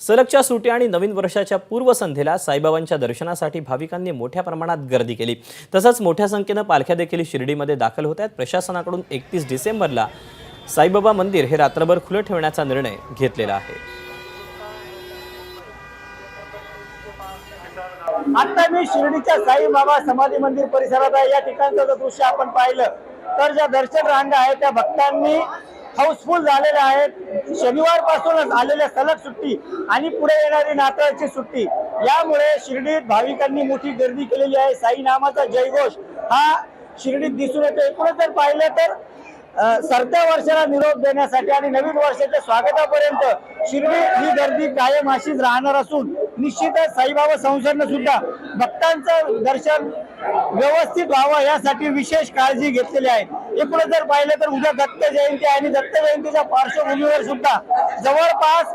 सलगच्या सुट्या आणि नवीन वर्षाच्या पूर्वसंध्येला साईबाबांच्या दर्शनासाठी भाविकांनी मोठ्या प्रमाणात गर्दी केली. तसंच मोठ्या संख्येनं पालख्या देखील शिर्डीमध्ये दाखल होत आहेत. प्रशासनाकडून एकतीस डिसेंबरला साईबाबा मंदिर हे रात्रभर खुलं ठेवण्याचा निर्णय घेतलेला आहे. आता मी शिर्डीच्या साईबाबा समाधी मंदिर परिसरात आहे. या ठिकाणचं जर दृश्य आपण पाहिलं तर ज्या दर्शन रांगा आहेत त्या भक्तांनी हाऊसफुल झालेल्या आहेत. शनिवार पासूनच आलेल्या सलग सुट्टी आणि पुढे येणारी नाताळची सुट्टी. यामुळे शिर्डीत भाविकांनी मोठी गर्दी केलेली आहे. साई नामाचा जयघोष हा शिर्डीत दिसून येतो एकूणच जर पाहिलं तर सरत्या वर्षाला निरोप देण्यासाठी आणि नवीन वर्षाच्या स्वागतापर्यंत शिर्डी ही गर्दी कायम अशीच राहणार असून निश्चितच साईबाबा संस्थांना सुद्धा भक्तांचं दर्शन व्यवस्थित व्हावं यासाठी विशेष काळजी घेतलेली आहे. एकूणच जर पाहिलं तर उद्या दत्त जयंती आणि दत्त जयंतीच्या पार्श्वभूमीवर सुद्धा जवळपास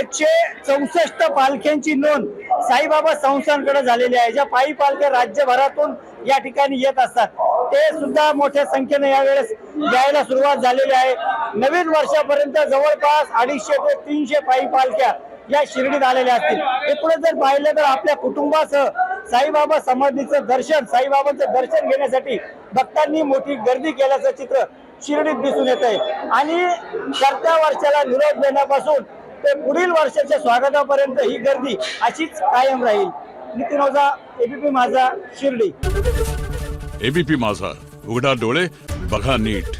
एकशे चौसष्ट पालख्यांची नोंद साईबाबा संस्थांकडे झालेली आहे. ज्या पायी पालख्या राज्यभरातून या ठिकाणी येत असतात. ते सुद्धा मोठ्या संख्येने यावेळेस द्यायला सुरुवात झालेली आहे. नवीन वर्षापर्यंत जवळपास अडीचशे ते तीनशे पायी पालख्या या शिर्डीत आलेल्या असतील. एकूणच जर पाहिलं तर आपल्या कुटुंबासह साईबाबा समाधीचं दर्शन साईबाबांचं दर्शन घेण्यासाठी भक्तांनी मोठी गर्दी केल्याचं चित्र शिर्डीत दिसून येत आहे आणि करत्या वर्षाला निरोप देण्यापासून ते पुढील वर्षाच्या स्वागतापर्यंत ही गर्दी अशीच कायम राहील. नितीन ओझा एबीपी माझा शिर्डी. एबीपी माझा. उघडा डोळे बघा नीट.